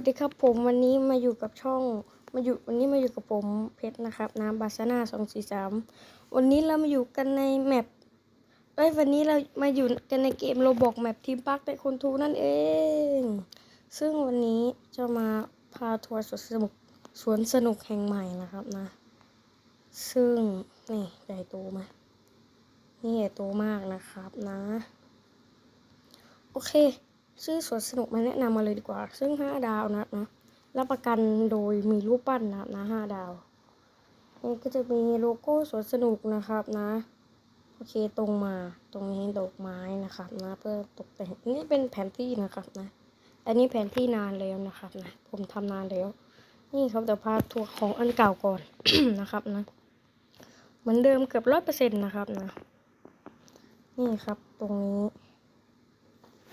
วัสดีครับผมวันนี้มาอยู่กับช่องมาอยู่วันนี้มาอยู่กับผมเพชรนะครับน้ำบาสนาสองสี่สามวันนี้เรามาอยู่กันในแมปเอ้ยวันนี้เรามาอยู่กันในเกมโรบอกแมปทีมปักแต่คนทูนั่นเอง ซึ่งวันนี้จะมาพาทัวร์สวนสนุกสวนสนุกแห่งใหม่นะครับนะ ซึ่งนี่ใหญ่โตไหมนี่ใหญ่โตมากนะครับนะ โอเค ชื่อสวนสนุกมาแนะนำมาเลยดีกว่า ซึ่ง5ดาวนะนะรับประกันโดยมีรูปปั้นนะนะ5ดาวนี่ก็จะมีโลโก้สวนสนุกนะครับนะโอเคตรงมาตรงนี้ดอกไม้นะครับนะเพื่อตกแต่งนี่เป็นแผนที่นะครับนะ อันนี้แผนที่นานแล้วนะครับนะ ผมทำนานแล้ว นี่ครับแต่พาทัวร์ของอันเก่าก่อนนะครับนะ เหมือนเดิมเกือบร้อยเปอร์เซ็นต์นะครับนะ นี่ครับตรงนี้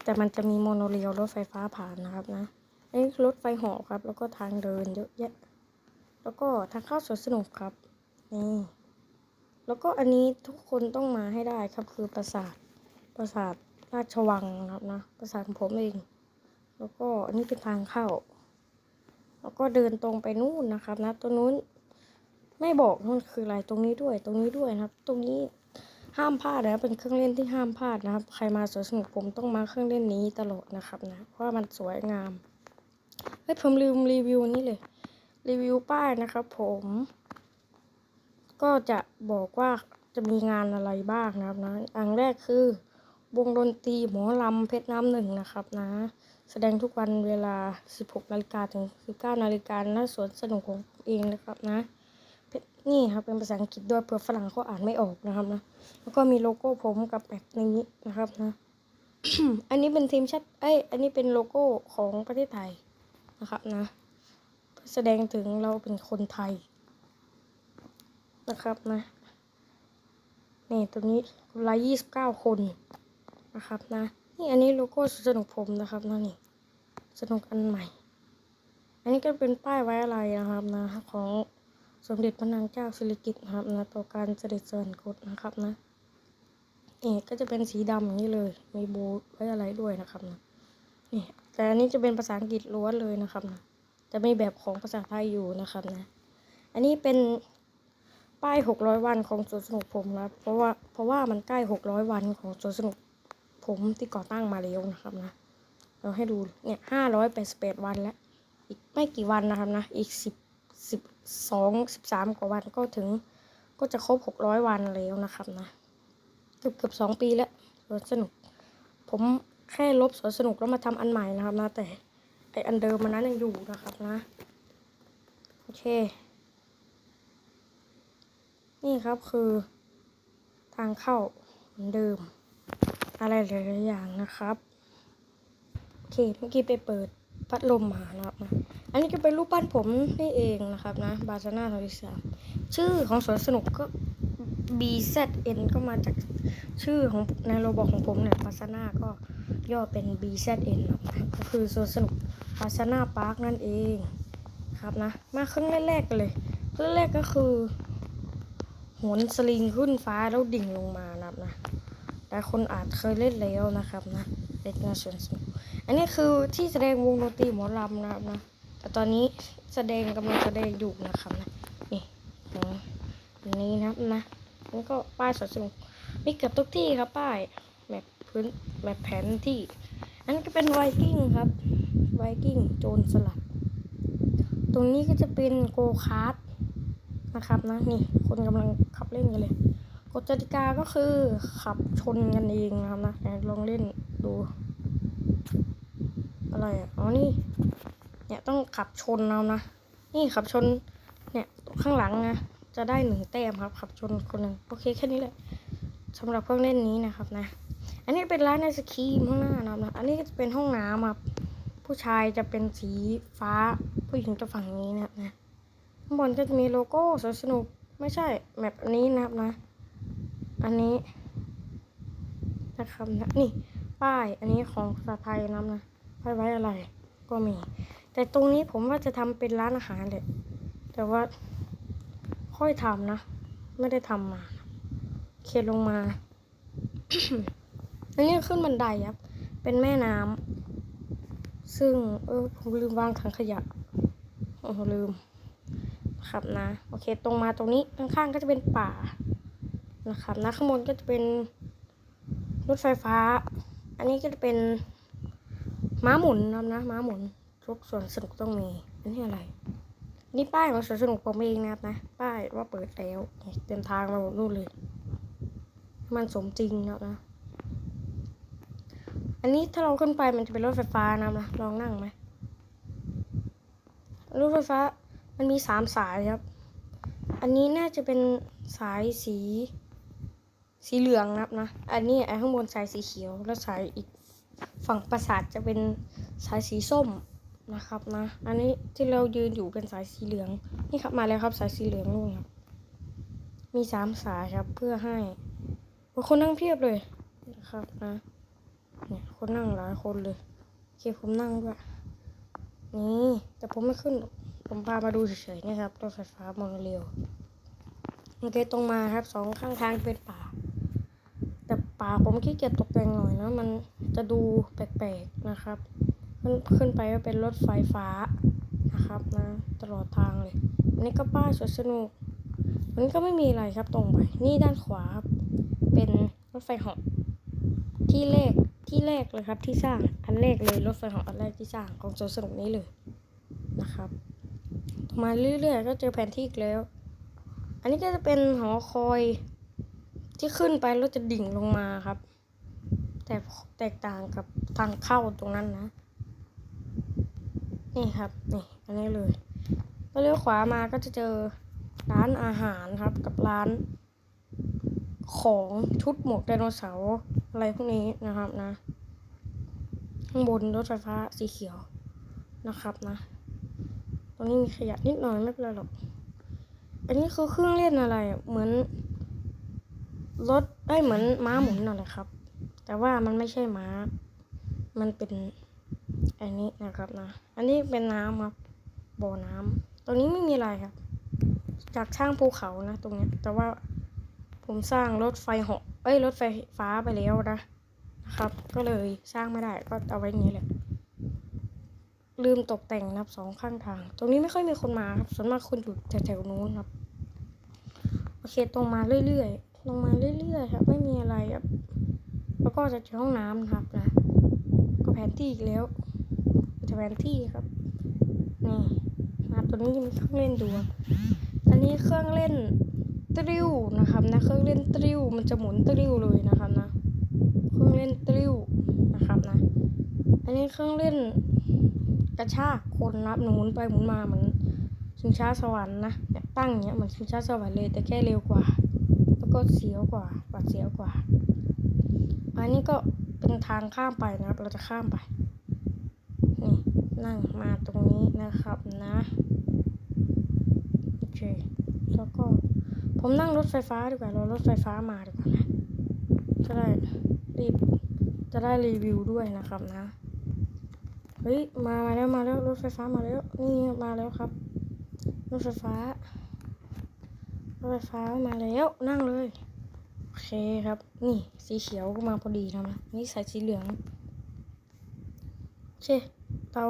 แต่มันจะมีโมโนเรลรถไฟฟ้าผ่านนะครับนะอันนี้คือรถไฟหาะครับ แล้วก็ทางเดินเยอะแยะ แล้วก็ทางเข้าสวนสนุกครับ นี่ แล้วก็อันนี้ทุกคนต้องมาให้ได้ครับคือปราสาท ปราสาทราชวังนะครับนะ ปราสาทของผมเอง แล้วก็อันนี้เป็นทางเข้า แล้วก็เดินตรงไปนู่นนะครับนะตรงนู้น ไม่บอกนู่นคืออะไร ตรงนี้ด้วย ตรงนี้ด้วยนะครับ ตรงนี้ ห้ามพลาดนะเป็นเครื่องเล่นที่ห้ามพลาดนะครับ ใครมาสวนสนุกผมต้องมาเครื่องเล่นนี้ตลอดนะครับนะเพราะมันสวยงามเฮ้ยผมลืมรีวิวนี้เลย รีวิวป้ายนะครับผม ก็จะบอกว่าจะมีงานอะไรบ้างนะครับนะอันแรกคือ วงดนตรีหมอลำเพชรน้ำหนึ่งนะครับนะ แสดงทุกวันเวลา 16นาฬิกาถึง 19นาฬิกาณสวนสนุกของเองนะครับนะ นี่ครับเป็นภาษาอังกฤษด้วยเผื่อฝรั่งเขาอ่านไม่ออกนะครับนะแล้วก็มีโลโก้ผมกับแบบนี้นะครับนะ อันนี้เป็นทีมชาติเอ้ยอันนี้เป็นโลโก้ของประเทศไทยนะครับนะ แสดงถึงเราเป็นคนไทย นะครับนะนี่ตรงนี้ร้อยยี่สิบเก้าคนนะครับนะ นี่อันนี้โลโก้สนุกผมนะครับนะนี่สนุกอันใหม่ อันนี้ก็เป็นป้ายไว้อะไรนะครับนะของ สมเด็จพระนางเจ้าสิริกิติ์นะครับนะต่อการเสด็จสวรรคตนะครับนะนี่ก็จะเป็นสีดำอย่างนี้เลย มีโบไว้อะไรด้วยนะครับนะนี่แต่อันนี้จะเป็นภาษาอังกฤษล้วนเลยนะครับนะจะไม่แบบของภาษาไทยอยู่นะครับนะ อันนี้เป็นป้ายหกร้อยวันของสวนสนุกผมนะเพราะว่าเพราะว่ามันใกล้หกร้อยวันของสวนสนุกผมที่ก่อตั้งมาแล้วนะครับนะ เราให้ดูเนี่ยห้าร้อยแปดสิบแปดวันแล้ว อีกไม่กี่วันนะครับนะ อีกสิบ สองสิบสามกว่าวันก็ถึงก็จะครบหกร้อยวันแล้วนะครับนะเกือบเกือบสองปีแล้วสวนสนุก ผมแค่ลบสวนสนุกแล้วมาทำอันใหม่นะครับนะแต่ไออันเดิมมันนั้นยังอยู่นะครับนะโอเค นี่ครับคือทางเข้าเหมือนเดิม อะไรหลายๆอย่างนะครับ โอเค เมื่อกี้ไปเปิดพัดลมมานะครับนะ อันนี้ก็เป็นรูปปั้นผมนี่เองนะครับนะบาซาน่าทอริสาชื่อของสวนสนุกก็ BZN ก็มาจากชื่อของในโรบอทของผมเนี่ยบาซาน่าก็ย่อเป็น BZN นะก็คือสวนสนุกบาซาน่าพาร์คนั่นเองครับนะ มาครั้งแรกๆเลยครั้งแรกก็คือโหนสลิงขึ้นฟ้าแล้วดิ่งลงมานะครับนะแต่คนอาจเคยเล่นแล้วนะครับนะเด็กงานสวนสนุกอันนี้คือที่แสดงวงดนตรีหมอลำนะครับนะ แต่ตอนนี้แสดงกำลังแสดงอยู่นะครับนะนี่ของนี้นะครับนะนี่ก็ป้ายสวนสนุกมีเกือบทุกที่ครับป้ายแมปพื้นแมปแผนที่อันนี้ก็เป็นไวกิ้งครับไวกิ้งโจรสลัด ตรงนี้ก็จะเป็นโกคาร์ดนะครับนะนี่คนกำลังขับเล่นกันเลยกฎกติกาก็คือขับชนกันเองนะครับนะลองเล่นดู อะไรอะ อ๋อนี่ เนี่ยต้องขับชนเอานะ นี่ขับชน เนี่ยข้างหลังนะจะได้หนึ่งแต้มครับ ขับชนคนหนึ่งโอเคแค่นี้แหละสำหรับเครื่องเล่นนี้นะครับนะ อันนี้เป็นร้านไอศครีมข้างหน้านะครับนะอันนี้ก็จะเป็นห้องน้ำครับผู้ชายจะเป็นสีฟ้า ผู้หญิงจะฝั่งนี้นะครับนะข้างบนก็จะมีโลโก้สวนสนุกไม่ใช่แมปนนี้นะครับนะ อันนี้นะครับนะนี่ป้ายอันนี้ของภาษาไทยนะครับนะป้ายไว้อะไรก็มี แต่ตรงนี้ผมว่าจะทำเป็นร้านอาหารเลยแต่ว่าค่อยทำนะ ไม่ได้ทำมาเขียนลงมา อันนี้ขึ้นบันไดครับ เป็นแม่น้ซึ่งเออผมลืมวางถังขยะโอ้ลืม ครับนะ โอเค ตรงมาตรงนี้ ข้างๆก็จะเป็นป่า นะครับนะข้างบนก็จะเป็นรถไฟฟ้า อันนี้ก็จะเป็นม้าหมุนนะนะม้าหมุน ทุกส่วนสนุกต้องมีอันนี้อะไร นี่ป้ายของสวนสนุกผมเองนะครับนะ ป้ายว่าเปิดแล้วเดินทางมาหมดนู่นเลย มันสมจริงนะครับนะ อันนี้ถ้าเราขึ้นไปมันจะเป็นรถไฟฟ้านะนะลองนั่งไหมรถไฟฟ้ามันมีสามสายครับ อันนี้น่าจะเป็นสายสี สีเหลืองนะครับนะ อันนี้ไอ้ข้างบนสายสีเขียว แล้วสายอีกฝั่งปราสาทจะเป็นสายสีส้ม นะครับนะ อันนี้ที่เรายืนอยู่เป็นสายสีเหลือง นี่ครับมาแล้วครับสายสีเหลืองนู่นครับมีสามสายครับเพื่อให้คนนั่งเพียบเลยนะครับนะเนี่ยคนนั่งหลายคนเลยโอเคผมนั่งด้วยนี่แต่ผมไม่ขึ้น ผมพามาดูเฉยๆนะครับรถไฟฟ้าโมโนเรลโอเคตรงมาครับสองข้างทางเป็นป่า แต่ป่าผมขี้เกียจตกแต่งหน่อยนะมันจะดูแปลกๆนะครับ มันขึ้นไปก็เป็นรถไฟฟ้านะครับนะตลอดทางเลยอันนี้ก็ป้ายสวนสนุกอันก็ไม่มีอะไรครับตรงไป นี่ด้านขวาครับเป็นรถไฟเหาะที่แรกที่แรกเลยครับที่สร้างอันแรกเลยรถไฟเหาะอันแรกที่สร้างของสวนสนุกนี้เลยนะครับต่อมาเรื่อยๆก็เจอแผนที่อีกแล้ว อันนี้ก็จะเป็นหอคอยที่ขึ้นไปแล้วจะดิ่งลงมาครับ แต่แตกต่างกับทางเข้าตรงนั้นนะ นี่ครับ นี่อันนี้เลยแล้วเลี้ยวขวามาก็จะเจอร้านอาหารครับกับร้านของชุดหมวกไดโนเสาร์อะไรพวกนี้นะครับนะ ข้างบนรถไฟฟ้าสีเขียวนะครับนะ ตรงนี้มีขยะนิดหน่อยไม่เป็นไรหรอก อันนี้คือเครื่องเล่นอะไรเหมือนรถไอ้เหมือนม้าหมุนนั่นแหละครับ แต่ว่ามันไม่ใช่ม้า มันเป็น อันนี้นะครับนะ อันนี้เป็นน้ำครับบ่อน้ำตรงนี้ไม่มีอะไรครับ จากช่างภูเขานะตรงเนี้ยแต่ว่าผมสร้างรถไฟเหาะเอ้ยรถไฟฟ้าไปแล้วนะนะครับ ก็เลยสร้างไม่ได้ก็เอาไว้นี้แหละลืมตกแต่งนะครับสองข้างทาง ตรงนี้ไม่ค่อยมีคนมาครับส่วนมากคนอยู่แถวๆนู้นครับโอเคตรงมาเรื่อยๆลงมาเรื่อยๆครับ ไม่มีอะไรครับ แล้วก็จะเจอห้องน้ำครับนะ ก็แผนที่อีกแล้ว แผนที่ครับ นี่มาตัวนี้มีเครื่องเล่นดูครับอันนี้เครื่องเล่นตริวนะครับนะเครื่องเล่นตริวมันจะหมุนตริวเลยนะครับนะ เครื่องเล่นตริวนะครับนะ อันนี้เครื่องเล่นกระชากคนนับหมุนไปหมุนมาเหมือนชิงช้าสวรรค์นะเนี่ยตั้งเงี้ยเหมือนชิงช้าสวรรค์เลยแต่แค่เร็วกว่า แล้วก็เสียวกว่าหวาดเสียวกว่า อันนี้ก็เป็นทางข้ามไปนะครับ เราจะข้ามไป นั่งมาตรงนี้นะครับนะโอเคแล้วก็ผมนั่งรถไฟฟ้าดีกว่ารอรถไฟฟ้ามาดีกว่านะจะได้รีบจะได้รีวิวด้วยนะครับนะเฮ้ยมามาแล้วมาแล้วรถไฟฟ้ามาแล้วนี่มาแล้วครับ รถไฟฟ้ารถไฟฟ้ามาแล้วนั่งเลยโอเคครับ นี่สีเขียวก็มาพอดีแล้วนะนี่สายสีเหลืองโอเค เรา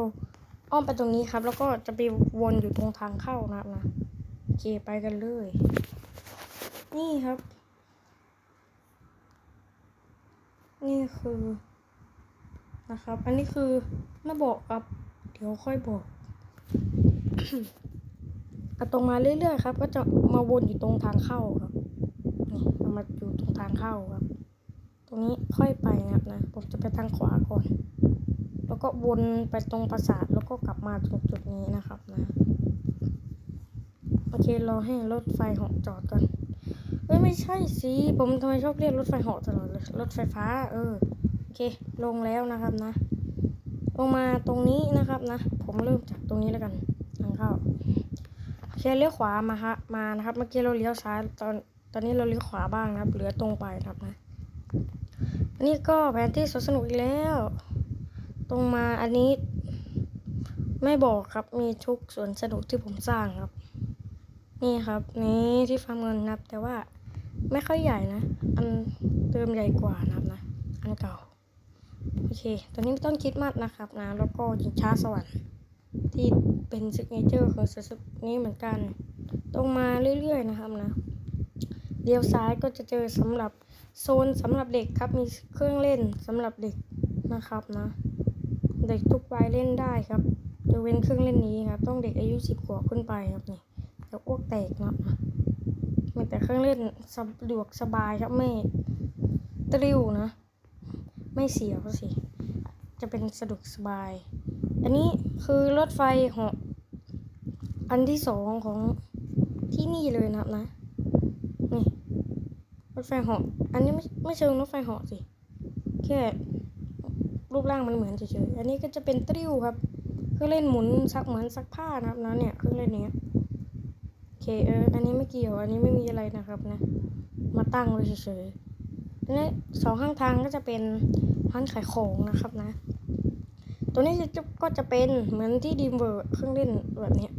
อ้อมไปตรงนี้ครับ แล้วก็จะไปวนอยู่ตรงทางเข้านะครับนะโอเคไปกันเลย นี่ครับ นี่คือนะครับ อันนี้คือไม่บอกครับ เดี๋ยวค่อยบอกเอาตรงมาเรื่อยๆครับ ก็จะมาวนอยู่ตรงทางเข้าครับนี่เรามาอยู่ตรงทางเข้าครับ ตรงนี้ค่อยไปนะครับนะ ผมจะไปทางขวาก่อน แล้วก็วนไปตรงปราสาทแล้วก็กลับมาตรงจุดนี้นะครับนะโอเคเรอให้รถไฟเหาะจอดก่อนเอ้ยไม่ใช่สิผมทำไมชอบเรียกรถไฟเหาะตลอดเลยรถไฟฟ้า เออโอเค ลงแล้วนะครับนะลงมาตรงนี้นะครับนะ ผมเริ่มจากตรงนี้แล้วกันทางเข้าโอเคเลี้ยวขวามาฮะมานะครับ เมื่อกี้เราเลี้ยวซ้ายตอนตอนนี้เราเลี้ยวขวาบ้างนะครับ เหลือตรงไปนะครับนะอันนี้ก็แผนที่สวนสนุกอีกแล้ว ตรงมาอันนี้ ไม่บอกครับมีทุกสวนสนุกที่ผมสร้างครับ นี่ครับ นี่ที่ฟาร์มเงินนะครับ แต่ว่าไม่ค่อยใหญ่นะ อันเดิมใหญ่กว่านะครับนะ อันเก่า โอเค ตอนนี้มีต้นคริดมัดนะครับนะ แล้วก็ยิงช้าสวรรค์ที่เป็นซิกเนเจอร์ของสุดนี้เหมือนกัน ตรงมาเรื่อยๆนะครับนะเลี้ยวซ้ายก็จะเจอสำหรับโซนสำหรับเด็กครับ มีเครื่องเล่นสำหรับเด็กนะครับนะ เด็กทุกวัยเล่นได้ครับยกเว้นเครื่องเล่นนี้ครับ ต้องเด็กอายุสิบขวบขึ้นไปครับนี่จะอ้วกแตกเนาะนะมีแต่เครื่องเล่นสะดวกสบายครับไม่ตริวนะ ไม่เสียวสิ จะเป็นสะดวกสบาย อันนี้คือรถไฟหาะอันที่สองของที่นี่เลยนะครับนะ นี่รถไฟเหาะอันนี้ไม่ไม่เชิงรถไฟเหาะสิ แค่ รูปร่างมันเหมือนเฉยๆ อันนี้ก็จะเป็นตริ้วครับ เครื่องเล่นหมุนซักเหมือนซักผ้านะครับนะเนี่ยเครื่องเล่นเนี้ยโอเคเอออันนี้ไม่เกี่ยว อันนี้ไม่มีอะไรนะครับนะ มาตั้งไว้เฉยๆอันนี้สองข้างทางก็จะเป็นร้านขายของนะครับนะ ตัวนี้จะก็จะเป็นเหมือนที่ดีมเวอร์เครื่องเล่นแบบเนี้ย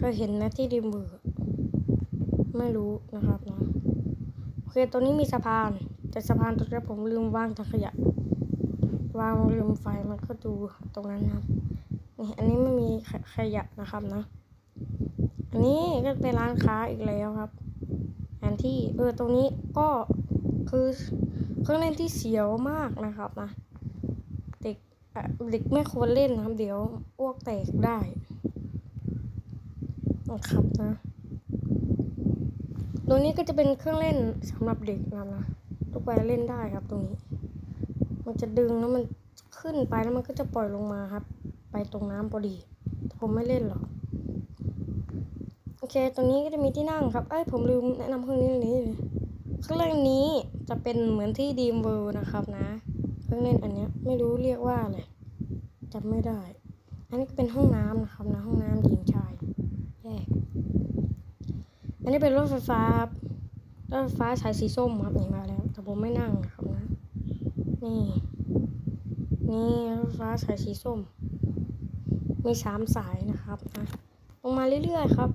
ก็เห็นนะที่ดีมเวอร์ไม่รู้นะครับนะโอเคตัวนี้มีสะพาน แต่สะพานตรงนี้ผมลืมวางถังขยะ วางลืมไฟมันก็ดูตรงนั้นนะครับนี่อันนี้ไม่มีขขยะนะครับนะ อันนี้ก็เป็นร้านค้าอีกแล้วครับแผนที่เออตรงนี้ก็คือเครื่องเล่นที่เสียวมากนะครับนะเด็กเด็กไม่ควรเล่นนะครับ เดี๋ยวอ้วกแตกได้นะครับนะตรงนี้ก็จะเป็นเครื่องเล่นสำหรับเด็กนะครับนะทุกวัยเล่นได้ครับตรงนี้ มันจะดึงแล้วมันขึ้นไปแล้วมันก็จะปล่อยลงมาครับ ไปตรงน้ำพอดีแต่ผมไม่เล่นหรอก โอเค ตรงนี้ก็จะมีที่นั่งครับ เอ้ย ผมลืมแนะนำเครื่องนี้เลยเครื่องเล่นนี้จะเป็นเหมือนที่ดีมเวิลด์นะครับนะ เครื่องเล่นอันเนี้ยไม่รู้เรียกว่าอะไรจำไม่ได้ อันนี้ก็เป็นห้องน้ำนะครับนะห้องน้ำหญิงชายแยก อันนี้เป็นรถไฟฟ้าครับรถไฟฟ้าสายสีส้มครับนี่มาแล้ว แต่ผมไม่นั่งครับ นี่ นี่รถไฟฟ้าสายสีส้ม มีสามสายนะครับนะลงมาเรื่อยๆครับ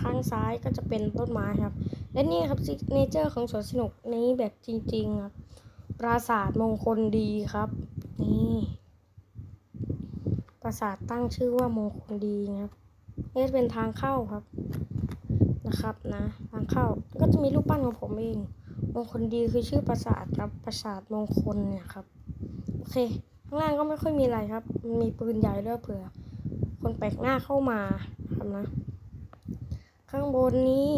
ข้างซ้ายก็จะเป็นต้นไม้ครับ และนี่ครับซิกเนเจอร์ของสวนสนุกนี้แบบจริงๆครับ ปราสาทมงคลดีครับ นี่ ปราสาทตั้งชื่อว่ามงคลดีนะครับ นี่เป็นทางเข้าครับ นะครับนะ ทางเข้าก็จะมีรูปปั้นของผมเอง มงคลดีคือชื่อปราสาทครับปราสาทมงคลเนี่ยครับ โอเค ข้างล่างก็ไม่ค่อยมีอะไรครับมันมีปืนใหญ่ด้วยเผื่อ คนแปลกหน้าเข้ามาครับนะ ข้างบนนี้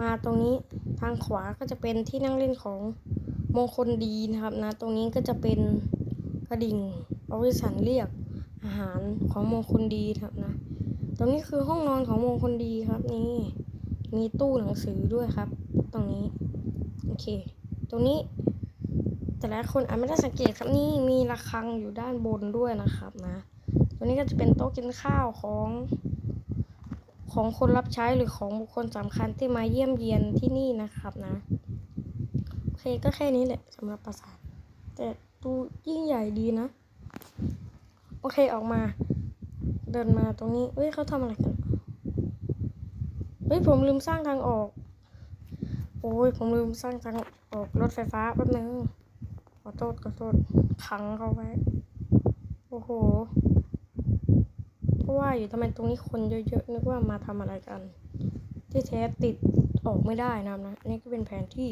มาตรงนี้ทางขวาก็จะเป็นที่นั่งเล่นของมงคลดีนะครับนะ ตรงนี้ก็จะเป็นกระดิ่งเอาไว้สันเรียกอาหารของมงคลดีครับนะ ตรงนี้คือห้องนอนของมงคลดีครับนี่ มีตู้หนังสือด้วยครับ รงนี้ โอเค ตรงนี้ แต่ละคนอาจไม่ได้สังเกตครับนี่มีระฆังอยู่ด้านบนด้วยนะครับนะตัวนี้ก็จะเป็นโต๊ะกินข้าวของของคนรับใช้หรือของบุคคลสำคัญที่มาเยี่ยมเยียนที่นี่นะครับนะ โอเคก็แค่นี้แหละสำหรับปราสาทแต่ดูยิ่งใหญ่ดีนะ โอเคออกมา เดินมาตรงนี้เฮ้ยเขาทำอะไรกันเฮ้ยผมลืมสร้างทางออก อ้ยผมลืมสร้างทางออกรถไฟฟ้าแป๊บนึงขอโทษขอโทษขังเขาไว้ โอ้โหเพราะว่าอยู่ทำไมตรงนี้คนเยอะๆนึกว่ามาทำอะไรกัน ที่แท้ติดออกไม่ได้นะนะอันนี้ก็เป็นแผนที่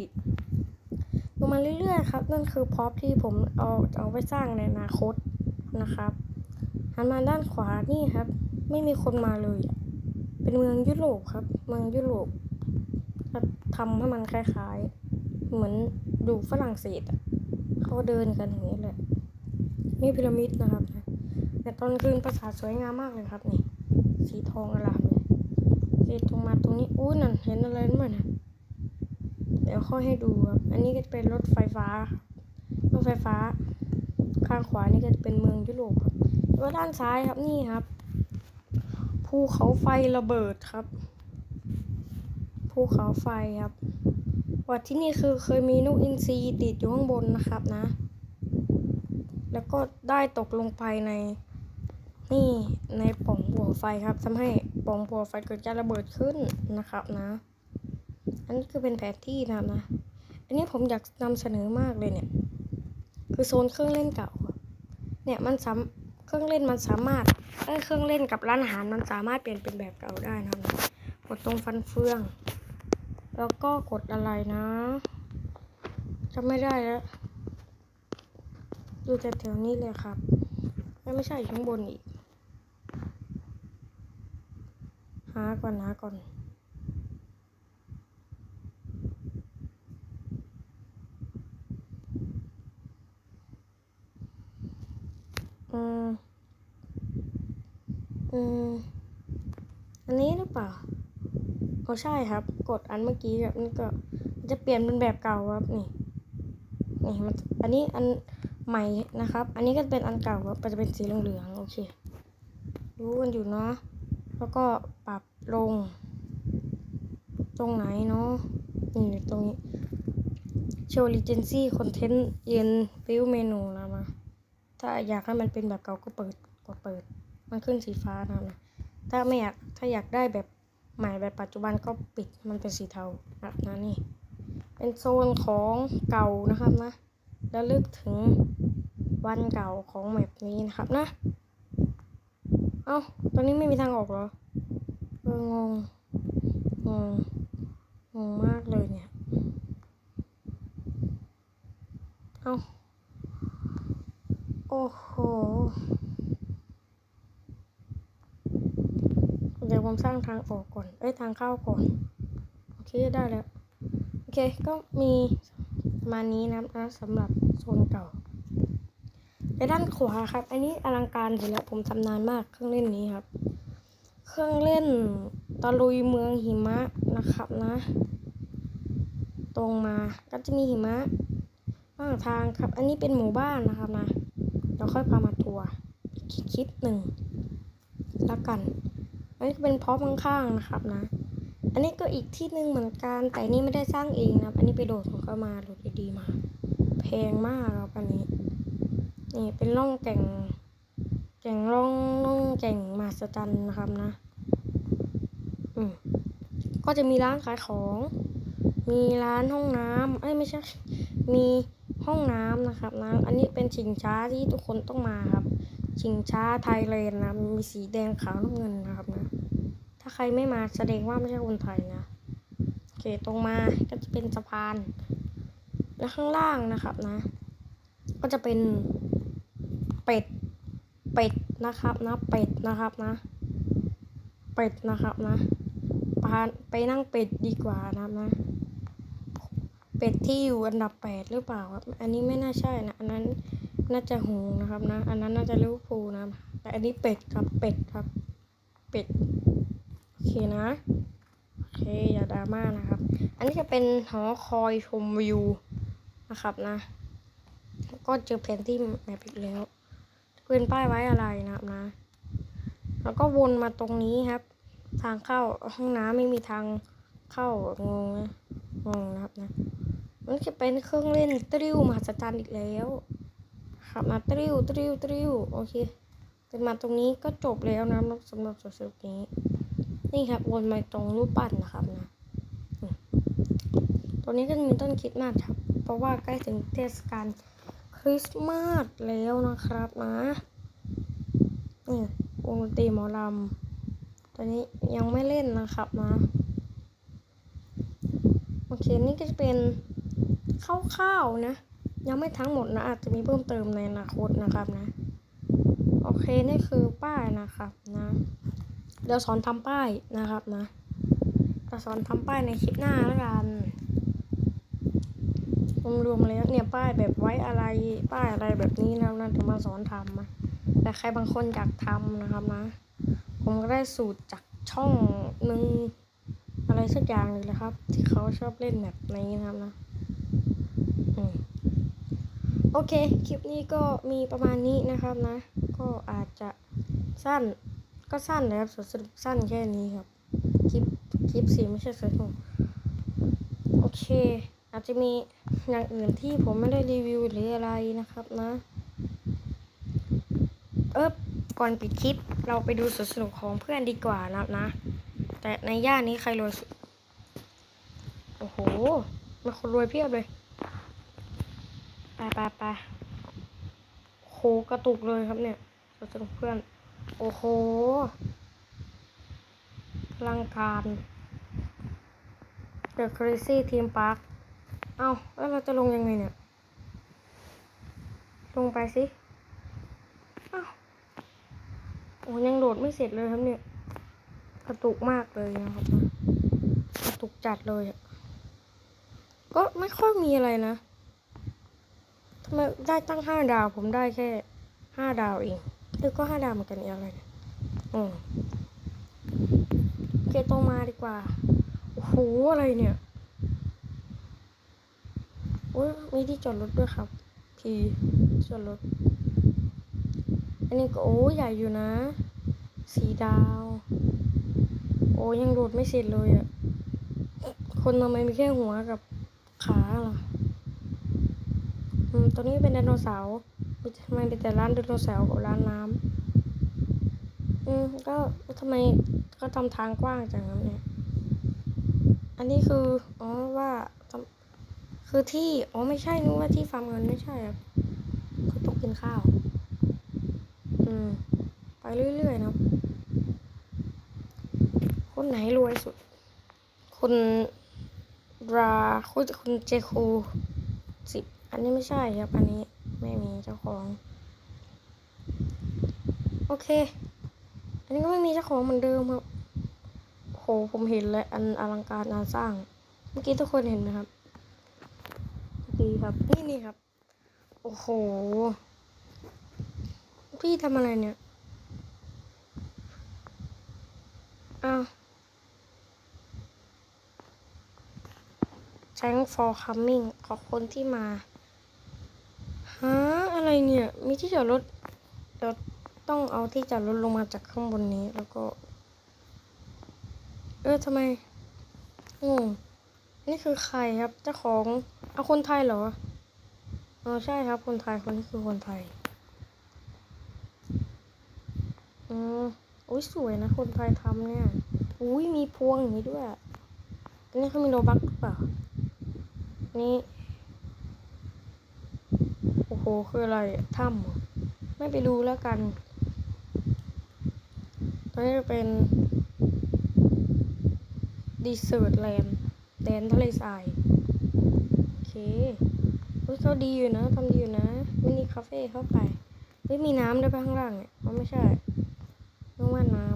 ลงมาเรื่อยๆครับ นั่นคือพร็อพที่ผมเอาเอาไว้สร้างในอนาคตนะครับหันมาด้านขวานี่ครับ ไม่มีคนมาเลย เป็นเมืองยุโรปครับ เมืองยุโรป ทำให้มันคล้ายๆ เหมือนดูฝรั่งเศสอะเขาเดินกันอย่างนี้แหละนี่พีระมิดนะครับนะแต่ตอนคืนปราสาทสวยงามมากเลยครับนี่ สีทองอลามเลยโอเคตรงมาตรงนี้อู้นั่นเห็นอะไรนั่นมั้ยนะเดี๋ยวค่อยให้ดูครับ อันนี้ก็จะเป็นรถไฟฟ้ารถไฟฟ้า ข้างขวานี่ก็จะเป็นเมืองยุโรปครับแล้วด้านซ้ายครับนี่ครับภูเขาไฟระเบิดครับ ภูเขาไฟครับว่าที่นี่คือเคยมีนกอินทรีติดอยู่ข้างบนนะครับนะ แล้วก็ได้ตกลงไปในนี่ในป่องบัวไฟครับทำให้ป่องบัวไฟเกิดการระเบิดขึ้นนะครับนะ อันนี้คือเป็นแผนที่นะครับนะ อันนี้ผมอยากนำเสนอมากเลยเนี่ย คือโซนเครื่องเล่นเก่า เนี่ยมันสามเครื่องเล่นมันสามารถเครื่องเล่นกับร้านอาหารมันสามารถเปลี่ยนเป็นแบบเก่าได้นะครับกดตรงฟันเฟือง แล้วก็กดอะไรนะจำไม่ได้แล้วอยู่แถวๆนี้เลยครับไม่ไม่ใช่ข้างบนอีก หาก่อนหาก่อนอืมอืมอันนี้หรือเปล่า โอ้ใช่ครับ กดอันเมื่อกี้แบบนี้ก็จะเปลี่ยนเป็นแบบเก่าครับนี่นี่มันอันนี้อันใหม่นะครับ อันนี้ก็เป็นอันเก่าครับจะเป็นสีเหลืองๆโอเครู้กันอยู่เนาะแล้วก็ปรับลง ตรงไหนเนาะนี่ตรงนี้ show regency content in view menu นะมาถ้าอยากให้มันเป็นแบบเก่าก็เปิดกดเปิด มันขึ้นสีฟ้านะถ้าไม่อยากถ้าอยากได้แบบ หม่แบบปัจจุบันก็ปิดมันเป็นสีเทานะครับนะนี่ เป็นโซนของเก่านะครับนะแล้วลึกถึงวันเก่าของแมปนี้นะครับนะ เอ้าตอนนี้ไม่มีทางออกเหรอเอองงงงงงมากเลยเนี่ย เอ้า โอ้โห เดี๋ยวผมสร้างทางออกก่อน เอ้ยทางเข้าก่อน โอเคได้แล้ว โอเคก็มีประมาณนี้นะนะสำหรับโซนเก่าในด้านขวาครับ อันนี้อลังการอยู่แล้วผมทำนานมากเครื่องเล่นนี้ครับ เครื่องเล่นตะลุยเมืองหิมะนะครับนะ ตรงมาก็จะมีหิมะข้างทางครับ อันนี้เป็นหมู่บ้านนะครับนะเราค่อยพามาทัวร์คลิปหนึ่งแล้วกัน นนี้ก็เป็นพร็อพข้างๆนะครับนะ อันนี้ก็อีกที่หนึ่งเหมือนกัน แต่นี่ไม่ได้สร้างเองนะอันนี้ไปโดดของเขามาโดดดีๆมา แพงมากครับอันนี้ นี่เป็นร่องแก่ง แก่งร่องร่องแก่งมหัศจรรย์นะครับนะ อืมก็จะมีร้านขายของ มีร้านห้องน้ำเอ้ยไม่ใช่ มีห้องน้ำนะครับนะ อันนี้เป็นชิงช้าที่ทุกคนต้องมาครับ ชิงช้าไทยแลนนะ มีสีแดงขาวน้ำเงินนะครับ ถ้าใครไม่มาแสดงว่าไม่ใช่คนไทยนะโอเคตรงมาก็จะเป็นสะพาน และข้างล่างนะครับนะ ก็จะเป็นเป็ดเป็ดนะครับนะ เป็ดนะครับนะ เป็ดนะครับนะพาไปนั่งเป็ดดีกว่านะครับนะ เป็ดที่อยู่อันดับแปดหรือเปล่าครับ อันนี้ไม่น่าใช่นะอันนั้นน่าจะหงนะครับนะ อันนั้นน่าจะลิเวอร์พูลนะ แต่อันนี้เป็ดครับ เป็ดครับ เป็ด เคนะ โอเคอย่าดราม่านะครับ อันนี้จะเป็นหอคอยชมวิวนะครับนะ ก็เจอแผนที่แมปอีกแล้วเป็นป้ายไว้อะไรนะครับนะ แล้วก็วนมาตรงนี้ครับ ทางเข้าห้องน้ำไม่มีทางเข้างงนะงงนะครับนะมันจะเป็นเครื่องเล่นตริวมหัศจรรย์อีกแล้ว ครับมาตริวตริวตริวโอเคเป็นมาตรงนี้ก็จบแล้วนะสำหรับสรุปนี้ นี่ครับวนมาตรงรูปปั้นนะครับนะตัวนี้ก็จะมีต้นคิดมากครับ เพราะว่าใกล้ถึงเทศกาลคริสต์มาสแล้วนะครับนะนี่วงดนตรีหมอลำตัวนี้ยังไม่เล่นนะครับนะโอเคนี่ก็จะเป็นคร่าวๆนะ ยังไม่ทั้งหมดนะ อาจจะมีเพิ่มเติมในอนาคตนะครับนะ โอเค นี่คือป้ายนะครับนะ เดี๋ยวสอนทำป้ายนะครับนะจะสอนทำป้ายในคลิปหน้าแล้วกันรวมๆแล้วเนี่ยป้ายแบบไว้อะไรป้ายอะไรแบบนี้นะนั่นจะมาสอนทำนะแต่ใครบางคนอยากทำนะครับนะ ผมก็ได้สูตรจากช่องหนึ่งอะไรสักอย่างเลยนะครับ ที่เขาชอบเล่นแบบนี้นะครับนะโอเค คลิปนี้ก็มีประมาณนี้นะครับนะ ก็อาจจะสั้น ก็สั้นนะครับสรุปสั้นแค่นี้ครับ คลิป คลิปสีไม่ใช่สนุกโอเค อาจจะมีอย่างอื่นที่ผมไม่ได้รีวิวหรืออะไรนะครับนะ เอ๊บก่อนปิดคลิป เราไปดูสนสนุกของเพื่อนดีกว่านะครับนะ แต่ในย่านนี้ใครรวยสุด โอ้โหมีคนรวยเพียบเลย ไปไปไปกระตุกเลยครับเนี่ยสนสนุกเพื่อน อ้โหพลังการ The Crazy Theme Park เอ้าแล้วเราจะลงยังไงเนี่ย ลงไปสิเอ้าโอ้ยังโดดไม่เสร็จเลยครับเนี่ย กระตุกมากเลยนะครับ กระตุกจัดเลยอะก็ไม่ค่อยมีอะไรนะทำไมได้ตั้งห้าดาวผมได้แค่ห้าดาวเอง เออก็ห้าดาวเหมือนกันเองอะไรเนี่ยอืมโอเคตรงมาดีกว่า โอ้โห อะไรเนี่ยโอ้ยมีที่จอดรถด้วยครับ พีจอดรถ อันนี้ก็โอ้ใหญ่อยู่นะ สีดาว โอ้ยังโดดไม่เสร็จเลยอะคนทำไมมีแค่หัวกับขาล่ะ อืมตัวนี้เป็นไดโนเสาร์ ทำไมเป็นแต่ร้านไดโนเสาร์กับร้านน้ำอืมก็ทำไมก็ทำทางกว้างจังครับเนี่ย อันนี้คืออ๋อว่าคือที่อ๋อไม่ใช่นึกว่าที่ฟาร์มเงินไม่ใช่ครับคือต้องกินข้าว อืม ไปเรื่อยๆนะครับคนไหนรวยสุด คุณราคุณคุณเจคูสิบอันนี้ไม่ใช่ครับ อันนี้ ไม่มีเจ้าของ โอเค อันนี้ก็ไม่มีเจ้าของเหมือนเดิมครับโหผมเห็นแล้วอันอลังการงานสร้าง เมื่อกี้ทุกคนเห็นไหมครับเมื่อกี้ครับนี่นี่ครับ โอ้โห พี่ทำอะไรเนี่ยอ้าว Thank for coming ขอบคุณที่มา ฮะอะไรเนี่ย มีที่จอดรถเดี๋ยวต้องเอาที่จอดรถลงมาจากข้างบนนี้แล้วก็ เออทำไมงงนี่คือใครครับเจ้าของเอาคนไทยเหรออ๋อใช่ครับ คนไทยคนนี้คือคนไทยอืมอุ้ยสวยนะ คนไทยทำเนี่ยอุ้ยมีพวงอย่างนี้ด้วยอันนี้เขามีโลบักหรือเปล่านี่ โอ้โหคืออะไรถ้ำไม่ไปดูแล้วกัน ตอนนี้จะเป็นดีเซอร์ตแลนด์แดนทะเลทราย โอเคเฮ้ยเขาดีอยู่นะทำดีอยู่นะมินิคาเฟ่เข้าไปเฮ้ยมีน้ำด้ปะข้างล่างเนี่ยอ๋อไม่ใช่นึกว่าน้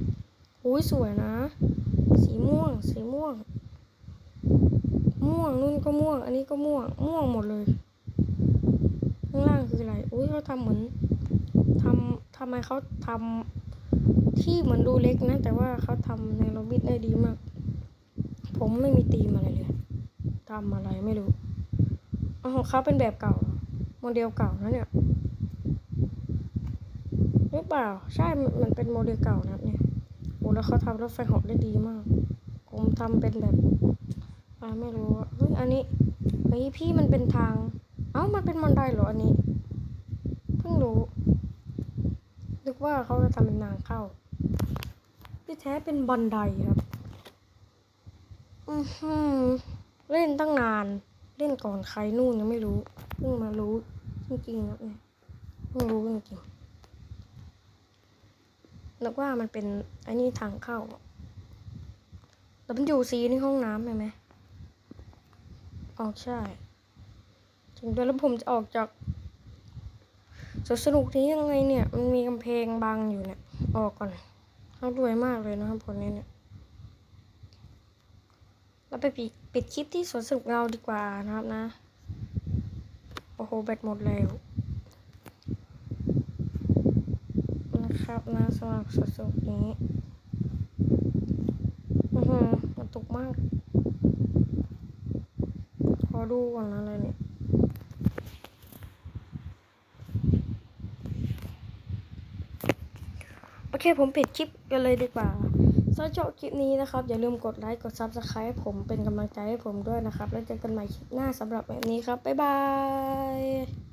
ำอุ้ยสวยนะ สีม่วง สีม่วง ม่วงนู่นก็ม่วง อันนี้ก็ม่วง ม่วงหมดเลย ข้างล่างคืออะไรอุ้ยเขาทำเหมือนทำทำไมเขาทำที่เหมือนดูเล็กนะ แต่ว่าเขาทำในโรบิทได้ดีมาก ผมไม่มีตีมอะไรเลยทำอะไรไม่รู้อ๋อของเขาเป็นแบบเก่าโมเดลเก่านะเนี่ยหรือเปล่า ใช่ มันเป็นโมเดลเก่านะเนี่ยโอ้แล้วเขาทำรถไฟหาะได้ดีมาก ผมทำเป็นแบบอ่าไม่รู้อะเฮ้ยอันนี้เฮ้ยพี่มันเป็นทาง เอ้ามันเป็นบันไดเหรออันนี้ เพิ่งรู้ นึกว่าเขาจะทำเป็นทางเข้า ที่แท้เป็นบันไดครับ อือหือเล่นตั้งนาน เล่นก่อนใครนู่นยังไม่รู้ เพิ่งมารู้จริงๆครับเนี่ย เพิ่งรู้จริงๆนึกว่ามันเป็นอ้นี่ทางเข้าแต่มันอยู่ซีนี่ห้องน้ำใช่ไหมออกใช่ ถึงด้วแล้วผมจะออกจากสวนสนุกนี้ยังไงเนี่ย มันมีกำแพงบังอยู่เนี่ย ออกก่อนเขารวยมากเลยนะครับคนนี้เนี่ยเราไปปิดปิดคลิปที่สวนสนุกเราดีกว่านะครับนะ โอ้โหแบตหมดแล้วนะครับนะสำหรับสวนสนุกนี้อือหือตกมาก ขอดูก่อนนะอะไรเนี่ย โอ เคผมปิดคลิปกันเลยดีกว่าสำหรับคลิปนี้นะครับ อย่าลืมกดไลค์กด Subscribe ให้ผมเป็นกำลังใจให้ผมด้วยนะครับ แล้วเจอกันใหม่คลิปหน้าสำหรับแบบนี้ครับ บ๊ายบาย